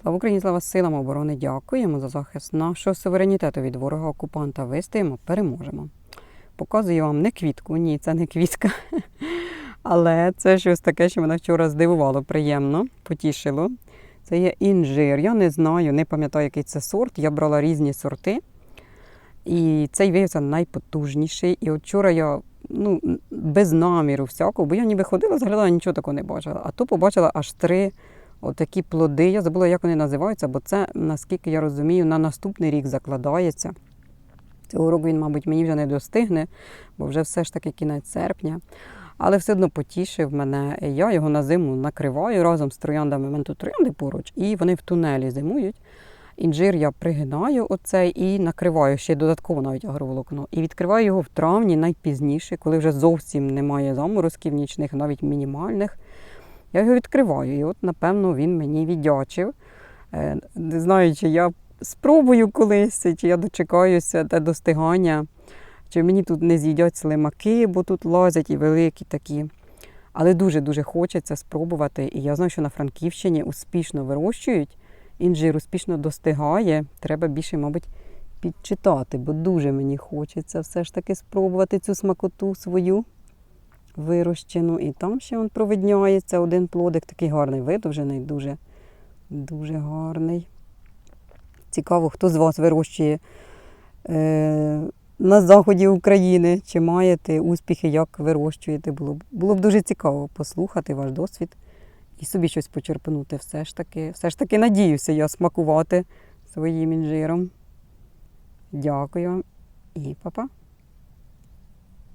Слава Україні, слава силам оборони! Дякуємо за захист нашого суверенітету від ворога окупанта. Вистоїмо, переможемо. Показую вам не квітку, ні, це не квітка. Але це щось таке, що мене вчора здивувало, приємно, потішило. Це є інжир. Я не знаю, не пам'ятаю, який це сорт. Я брала різні сорти. І цей виявився найпотужніший. І от вчора я ну, без наміру всякого, бо я ніби ходила, заглядала, нічого такого не бачила. А тут побачила аж три отакі плоди. Я забула, як вони називаються, бо це, наскільки я розумію, на наступний рік закладається. Цього року він, мабуть, мені вже не достигне, бо вже все ж таки кінець серпня. Але все одно потішив мене. Я його на зиму накриваю разом з трояндами. У мене тут троянди поруч, і вони в тунелі зимують. Інжир я пригинаю оцей і накриваю ще додатково навіть агроволокно. І відкриваю його в травні найпізніше, коли вже зовсім немає заморозків нічних, навіть мінімальних. Я його відкриваю. І от, напевно, він мені віддячив. Е, Не знаю, чи я спробую колись, чи я дочекаюся те достигання, чи мені тут не з'їдять слимаки, бо тут лазять і великі такі. Але дуже-дуже хочеться спробувати. І я знаю, що на Франківщині успішно вирощують, інжир успішно достигає. Треба більше, мабуть, підчитати, бо дуже мені хочеться все ж таки спробувати цю смакоту свою вирощену. І там ще він провидняється один плодик, такий гарний, видовжений, дуже, дуже гарний. Цікаво, хто з вас вирощує е, на заході України, чи маєте успіхи, як вирощуєте. Було б, було б дуже цікаво послухати ваш досвід і собі щось почерпнути. Все ж таки, все ж таки надіюся я смакувати своїм інжиром. Дякую і па-па.